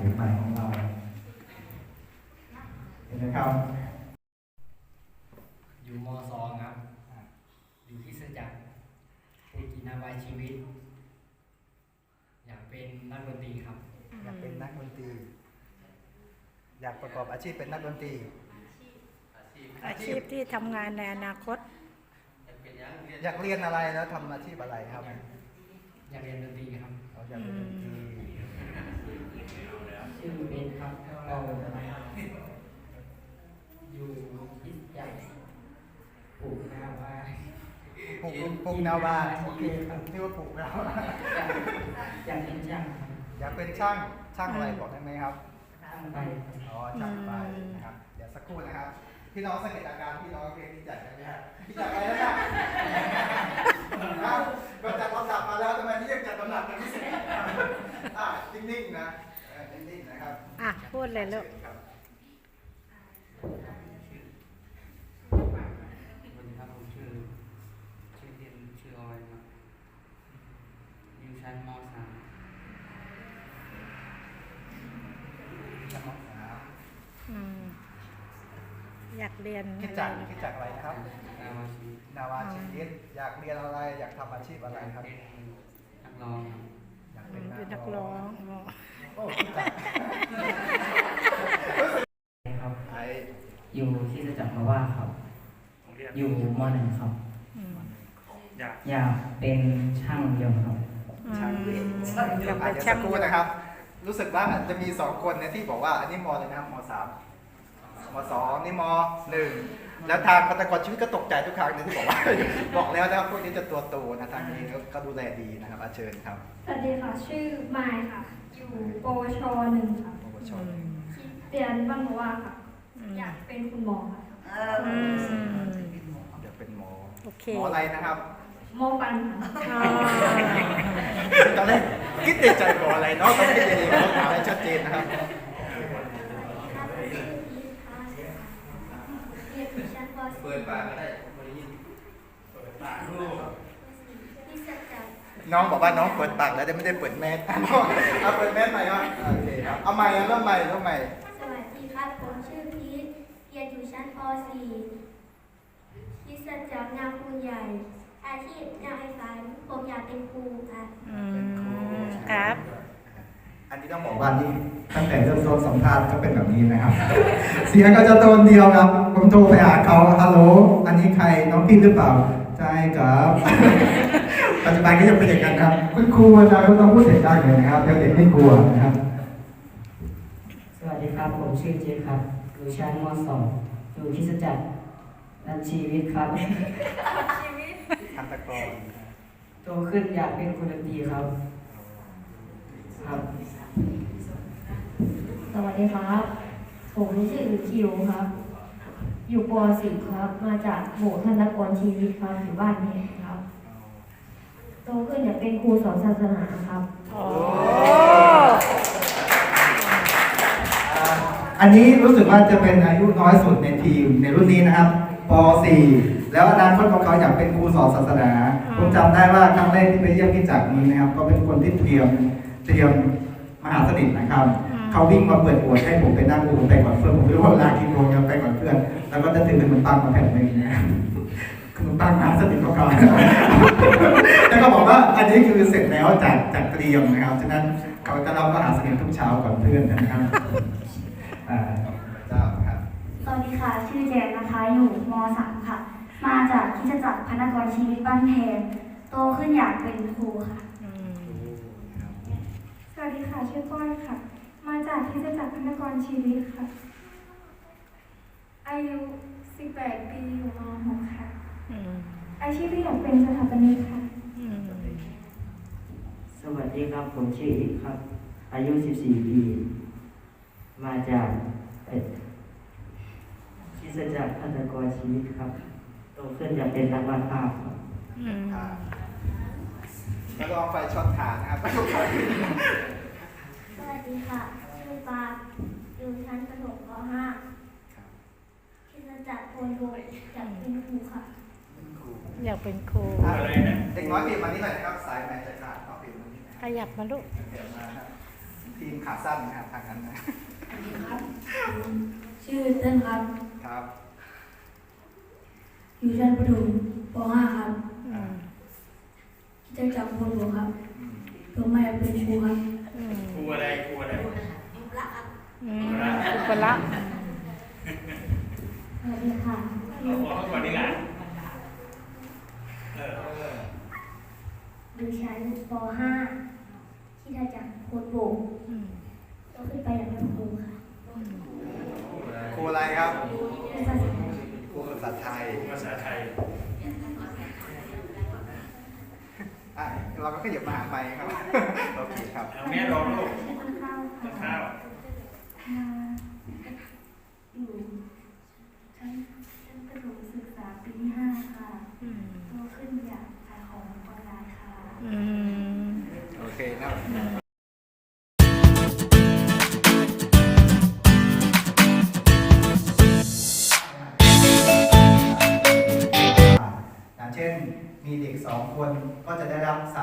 นะเดี๋ยวไปของเรา เห็นไหมครับ อยู่มสองครับ อยู่ที่สจักรเทกินาวายชีวิต อยากเป็นนักดนตรีครับ อยากเป็นนักดนตรี อยากประกอบอาชีพเป็นนักดนตรี อาชีพที่ทำงานในอนาคต อยากเรียนอะไรแล้วทำอาชีพอะไรครับอยากเรียนดนตรีครับ เราอยากเป็นดนตรี ชื่อเบนครับก็อยู่ที่ใหญ่ปลูกนาวาปลูกปลูกนาวาโอเคครับที่ว่าปลูกนาวาอยากอยากเป็นช่างครับอยากเป็นช่างช่างอะไรบอกได้ไหมครับช่างไปอ๋อช่างไฟนะครับเดี๋ยวสักครู่นะครับพี่น้องสังเกตอาการพี่น้องเพลงนี้จัดกันไหมฮะพี่จัดอะไรแล้วเนี่ยนะก็จัดลำดับมาแล้วทำไมพี่ยังจัดลำดับกันไม่เสร็จอะนิ่งๆนะเออนิ่งๆนะครับ อะพูดเลยลูกครับสวัสดีครับผมชื่อชื่อเรียนชื่อออยครับอยู่ชั้นม .3 ช่างมสามอืมอยากเรียนคิดอะไรจักลูกคิดจักอะไรนะครับ นาวาชีวิตนาวาชีวิตอยากเรียนอะไร อยากทำอาชีพอะไรครับเป็นนักร้องครับอยากอืเป็นมเป็นนักร้องอ๋อโอ้คิดจักครับไอ้ อยู่ที่จะจักรว่าครับ อยู่ม .1 ครับอืมอยากเป็นช่างยนต์ครับช่างอืมช่างอยากอาเป็จนจะช่าสังกครู่นะครับ รู้สึกว่าจะมีสองคนเนยที่บอกว่าอันนี้มอะไรนะครับมสามมสองนี่มหนึ่งแล้วทางพัตกรชีวิตก็ตกใจทุกครั้งเลยที่บอกว่า บอกแล้วนะครับพวกนี้จะตัวโตนะทางนี้ก็ดูแลดีนะครับอาเชิญครับสวัสดีค่ะชื่อมายค่ะ อยู่ปวชหนึ่งค่ะปวชอืมเรียนบ้านบอกว่าค่ะ อืมอยากเป็นคุณหมอค่ะอืมเดี๋ยวเป็นหมอ โอเคหมออะไรนะครับโมปันค่ะอ๋อตอนแรกคิดในใจหมออะไรเนาะต้องคิดดีๆต้องถามให้ชัดเจนนะครับ เรียนอยู่ชั้นปเปิดปากก็ได้ที่สัจจะน้องบอกว่าน้องเปิดปากแล้วแต่ไม่ได้เปิดแมสเอาเปิดแมสใหม่ครับโอเคครับ เอาใหม่เอาเริ่มใหม่เริ่มใหม่ 4คิดสัจจะงานครูใหญ่ อาชีพอยากให้ฝันผมอยากเป็นครูค่ะอืมครับ อันนี้ต้องบอกว่านี่ตั้งแต่เริ่มต้นสัมภาษณ์ก็เป็นแบบนี้นะครับ เสียงก็จะโทนเดียวครับ ผมโทรไปหาเขาฮัลโหล อันนี้ใครน้องพี่หรือเปล่า ใช่ครับ ปัจจุบันก็ยัเป็นอย่างนั้นครับ คุณครูอาจารย์ก็ต้องพูดเสียงดังเลยนะครับเดี๋ยวเด็กไม่กลัวนะครับ สวัสดีครับ ผมชื่อเจครับอยู่ชั้นม .2 อยู่ที่สจักรนันชีวิตครับทันตกรโตขึ้นอยากเป็นคนดนตรีครับ ครับ สวัสดีครับ ผมชื่อคิวครับ อยู่ป .4 ครับ มาจากหมู่ธนกรชีวิตครับอยู่บ้านนี้ครับ โตขึ้นอยากเป็นครูสอนศาสนาครับ โอ้อ่า อันนี้รู้สึกว่าจะเป็นอายุน้อยสุดในทีมในรุ่นนี้นะครับป .4 แล้วอนาคตของเขาอยากเป็นครูสอนศาสนา ผมจำได้ว่าครั้งแรกที่ไปเยี่ยมพี่จักรนี้นะครับ ก็เป็นคนที่เตรียมเตรียมมหาสนิทนะครับ เขาวิ่งมาเปิดอวดให้ผมไปนั่งดูผมไปก่อนเพื่อนผมไม่รู้ว่าเวลากี่โมงยังไปก่อนเพื่อน แล้วก็จะถือขนมปังมาแผ่นหนึ่งนะครับขนมปังมหาสนิทของเขาแล้วก็บอกว่าอันนี้คือเสร็จแล้วจากจากเตรียมนะครับฉะนั้นเขาจะรับมหาสนิททุกเช้าก่อนเพื่อนนะครับ อ่าเจ้าครับ สวัสดีค่ะ ชื่อแจนนะคะ อยู่ม .3 ค่ะ มาจากคริสตจักรพนักงานชีวิตบ้านแพงโตขึ้นอยากเป็นครูค่ะอืมสวัสดีค่ะ ชื่อก้อยค่ะ มาจากที่จะจักรพนักงานชีวิตค่ะ อายุ 18 ปีอยู่ม .6 ค่ะอืมอาชีพที่อยากเป็นสถาปนิกค่ะอืมสวัสดีครับ ผมชื่ออีกครับ อายุ 14 ปี มาจาก เอ่อคริสตจักรพันธกรชีวิตครับโตขึ้นอยากเป็นนักวาดภาพครับอืมอ่าแล้วลองไฟช็อตฐานนะครับสวัสดีค่ะชื่อปาอยู่ชั้นประถมป .5 คริสตจักรโพนโดอยากเป็นครูค่ะ อยากเป็นครูอะเด็กน้อยเปลี่ยนมานี่หน่อยนะครับสายแมนจะขาดเอาเปลี่ยนมานี่นะขยับมาลูกเปลี่ยนมาครับทีมขาสั้นนะครับทางนั้นนะชื่อเต้นครับ ครับ อยู่ชั้นประถมป .5 ครับอืมคริสตจักรโพนโดครับอืมผมไม่อยากเป็นครูครับอืมครูอะไรครูอะไรอืมอุปละสวัสดีค่ะเราบอกเขาก่อนดีกว่าเอออยู่ชั้นป .5 ที่ได้จากโคดโบกอืมโตขึ้นไปอยากเป็นครูค่ะ ครูอะไรครับ ภาษาไทย ครูภาษาไทย ภาษาไทย อะเราก็ ขยับมาหาไมค์ครับ โอเคครับ เอาแม่ร้องลูก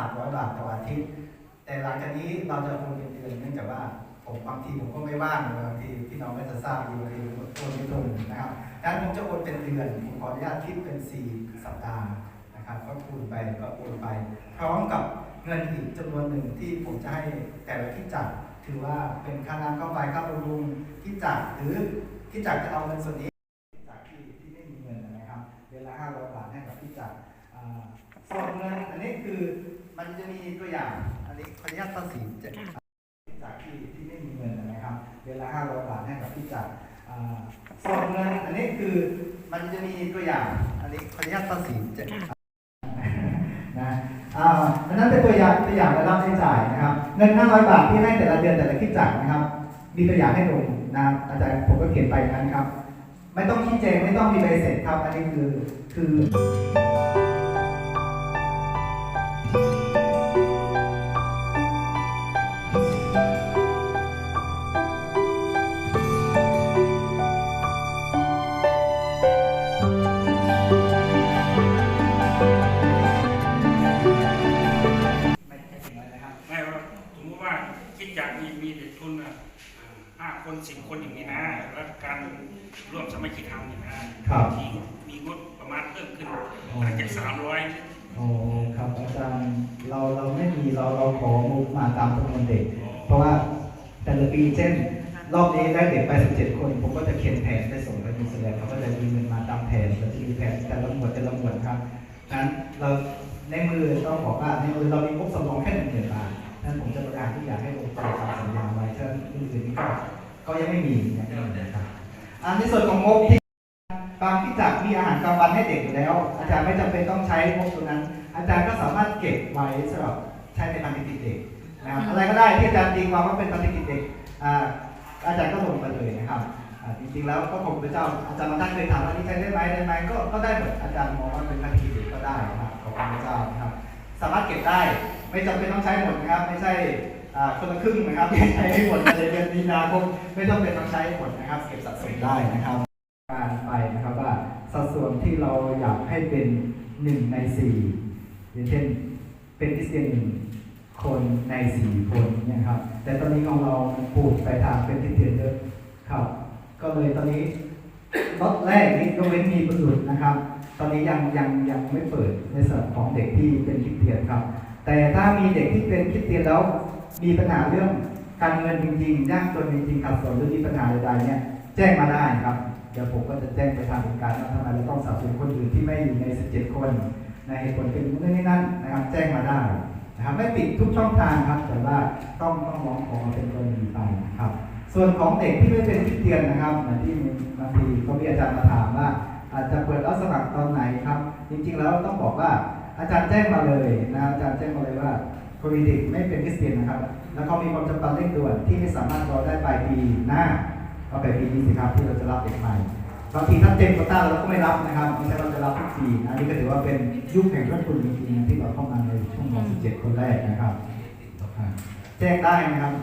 รับ300บาทต่ออาทิตย์ แต่หลังจากนี้เราจะโอนเป็นเดือนเนื่องจากว่าผมบางทีผมก็ไม่ว่างบางทีพี่น้องก็จะทราบดีบางทีผมโอนไม่ตรงนะครับดังนั้นผมจะโอนเป็นเดือนผมขออนุญาตคิดเป็น 4 สัปดาห์นะครับก็คูณไปก็โอนไป พร้อมกับเงินอีกจำนวนหนึ่งที่ผมจะให้แต่ละที่จัดถือว่าเป็นค่าน้ำค่าไฟค่าบำรุงที่จัดหรือที่จัดจะเอาเงินส่วนนี้จากที่ที่ไม่มีเงินนะครับเดือนละ500บาทให้กับที่จัดอ่าส่วนเงินอันนี้คือมั นจะมีตัวอย่าง อันนี้ขออนุญาตภาษีเจ็ดจากที่ที่ไม่มีเงินนะครับเดือนละ500บาทให้กับที่จัดอ่าส่วนเงินอันนี้คือมันจะมีตัวอย่าง อันนี้ขออนุญาตภาษีเจ็ดนะอ่าอันนั้นเป็นตัวอย่างตัวอย่างรายรับใช้จ่ายนะครับ เงิน500บาทที่ให้แต่ละเดือนแต่ละคลิปจักรนะครับ มีตัวอย่างให้ดูนะอาจารย์ผมก็เขียนไปอย่างนั้นครับ ไม่ต้องชี้แจงไม่ต้องมีใบเสร็จครับ อันนี้คือคือ จะสามร้อยโอ้ครับอาจารย์เราเราไม่มีเราเราของบมาตามจำนวนเด็ก เพราะว่าแต่ละปีเช่นรอบนี้ได้เด็กไป17 คน ผมก็จะเขียนแผนไปส่งไปนิวซีแลนด์เขาก็จะมีเงินมาตามแผนเราจะมีแผนแต่ละหมวดแต่ละหมวดครับนั้นเราในมือต้องบอกว่าในมือเรามีงบสำรองแค่หนึ่งหมื่นบาทนั้นผมจะประกาศที่อยากให้ลงใจทำสัญญาไว้ฉะนั้นอื่นๆนี้ก็ก็ยังไม่มีนะครับอันในส่วนของงบที่บางที่จัก มีอาหารกลางวันให้เด็กอยู่แล้ว อาจารย์ไม่จำเป็นต้องใช้งบตัวนั้น อาจารย์ก็สามารถเก็บไว้สำหรับใช้ในพันธกิจเด็กนะครับอะไรก็ได้ที่อาจารย์ตีความว่าเป็นพันธกิจเด็กอ่าอาจารย์ก็ลงไปเลยนะครับอ่าจริงๆแล้วก็ผมพระเจ้าอาจารย์บางท่านเคยถามว่านี่ใช้ได้ไหมได้ไหมก็ก็ได้หมดอาจารย์มองว่าเป็นพันธกิจเด็กก็ได้นะครับขอบคุณพระเจ้านะครับ สามารถเก็บได้ไม่จำเป็นต้องใช้หมดนะครับ ไม่ใช่อ่าคนละครึ่งนะครับไม่ใช้ให้หมดในเดือนมีนาคมไม่ต้องเป็นต้องใช้หมดนะครับ เก็บสะสมได้นะครับการไปนะครับว่า สัดส่วนที่เราอยากให้เป็นหนึ่งในสี่อย่างเช่นเป็นคริสเตียนหนึ่งคนในสี่คนเนี่ยครับ แต่ตอนนี้ของเราปลูกไปทางเป็นคริสเตียนเยอะครับ ก็เลยตอนนี้รอบแรกนี้ยกเว้นมีประดุษนะครับ ตอนนี้ยังยังยังไม่เปิดในส่วนของเด็กที่เป็นคริสเตียนครับ แต่ถ้ามีเด็กที่เป็นคริสเตียนแล้วมีปัญหาเรื่องการเงินจริงๆยากจนจริงๆขัดสนหรือมีปัญหาใดๆเนี่ย แจ้งมาได้ครับ เดี๋ยวผมก็จะแจ้งไปทางองค์การว่าทำไมเราต้องสนับสนุนคนอื่นที่ไม่อยู่ใน 17 คน ในเหตุผลเป็นนู่นนี่นั่นนะครับ แจ้งมาได้นะครับไม่ปิดทุกช่องทางครับ แต่ว่าต้องต้องมองของมาเป็นกรณีไปนะครับ ส่วนของเด็กที่ไม่เป็นคริสเตียนนะครับเหมือนที่บางทีก็มีอาจารย์มาถามว่า อาจจะเปิดรับสมัครตอนไหนครับ จริงๆแล้วต้องบอกว่าอาจารย์แจ้งมาเลยนะอาจารย์แจ้งมาเลยว่าคนกรณีเด็กไม่เป็นคริสเตียนนะครับ แล้วก็มีความจำเป็นเร่งด่วนที่ไม่สามารถรอได้ปลายปีหน้า ก็เปปีนี้สิครับที่เราจะรับเด็กใหม่บางทีถ้าเต็มโควต้าเราก็ไม่รับนะครับไม่ใช่ว่าจะรับทุกทีนะอันนี้ก็ถือว่าเป็นยุคแห่งรัฐคุณจริงๆที่เราเข้ามาในช่วงม .17 คนแรกนะครับแจ้งได้นะครับ